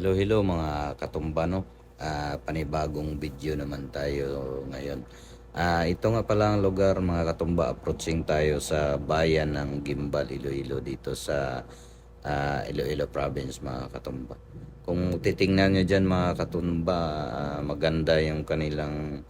Hello, hello mga katumba, no? Ah, panibagong video naman tayo ngayon. Ah, ito nga pala ang lugar mga katumba, approaching tayo sa bayan ng Gimbal, Iloilo dito sa ah, Iloilo province mga katumba. Kung titingnan nyo dyan mga katumba, ah, maganda yung kanilang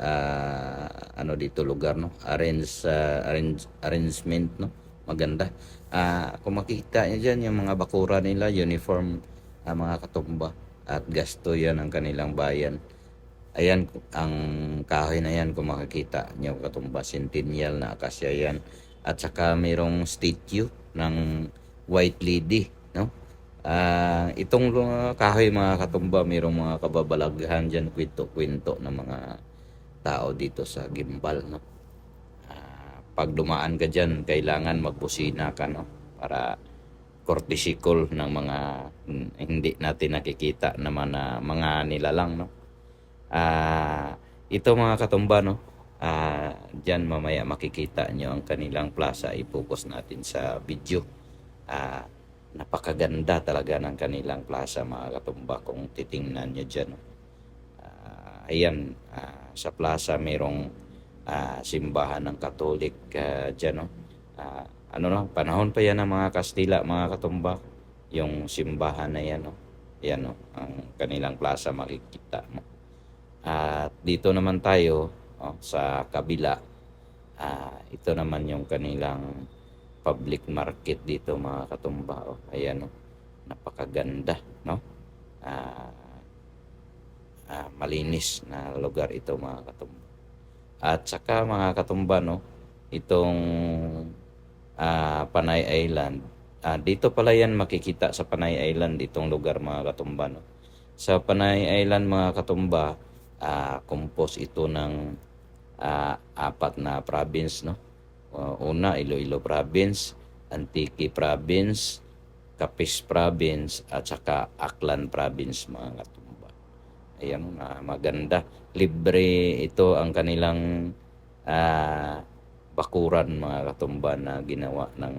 ah, ano dito lugar no arrange ah, arrange arrangement no maganda ah kung makita niyo diyan yung mga bakura nila uniform ah, mga katumba at gasto yan ang kanilang bayan ayan ang kahoy na yan kung makikita niyo katumba centennial na akasya yan at saka mayroong statue ng white lady no Ah, itong kahoy mga katumba, mayroong mga kababalaghan diyan kwento-kwento ng mga tao dito sa Gimbal, no? Ah, pag dumaan ka diyan, kailangan magbusina ka, no? Para courtesy call ng mga mm, hindi natin nakikita naman na mga nilalang, no? Ah, ito mga katumba, no? Ah, diyan mamaya makikita nyo ang kanilang plaza. I-focus natin sa video. Ah, napakaganda talaga ng kanilang plaza mga katumba kung titingnan nyo dyan. no? Ah, ayan, ah, sa plaza mayroong ah, simbahan ng Katolik uh, dyan. No? Ah, ano no, panahon pa yan ng mga Kastila, mga katumba, yung simbahan na yan. No? Yan, no? ang kanilang plaza makikita mo. At dito naman tayo oh, sa kabila. Ah, ito naman yung kanilang public market dito mga katumba. Oh, ayan oh. Napakaganda, no? Ah, ah, malinis na lugar ito mga katumba. At saka mga katumba, no, itong ah, Panay Island, ah, dito pala yan makikita sa Panay Island, itong lugar mga katumba, no. Sa Panay Island mga katumba, ah, compose ito ng ah, apat na province, no. Uh, una, Iloilo Province, Antique Province, Capiz Province, at saka Aklan Province, mga katumba. Ayan, na maganda. Libre ito ang kanilang ah, bakuran, mga katumba, na ginawa ng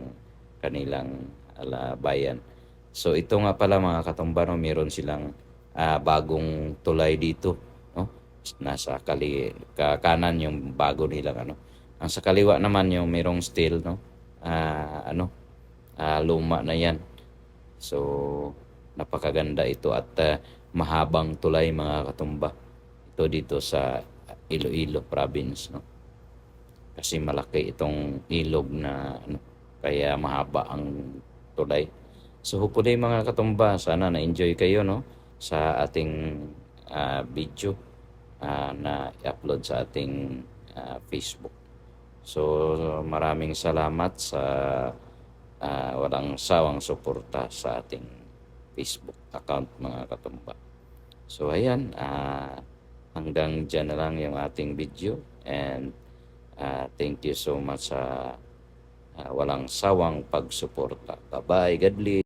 kanilang ala, bayan. So, ito nga pala, mga katumba, no, meron silang ah, bagong tulay dito. No? Nasa kali, ka, kanan yung bago nilang ano. Ang sa kaliwa naman yung merong steel, no? Ah, ano? Ah, luma na yan. So, napakaganda ito at ah, mahabang tulay mga katumba. Ito dito sa Iloilo province, no? Kasi malaki itong ilog na ano, kaya mahaba ang tulay. So, hopefully mga katumba, sana na-enjoy kayo, no? Sa ating ah, video ah, na i-upload sa ating ah, Facebook. So maraming salamat sa ah, walang sawang suporta sa ating Facebook account mga katumba. So ayan, ah, hanggang dyan na lang yung ating video and thank you so much sa ah, walang sawang pagsuporta. Bye-bye, God bless.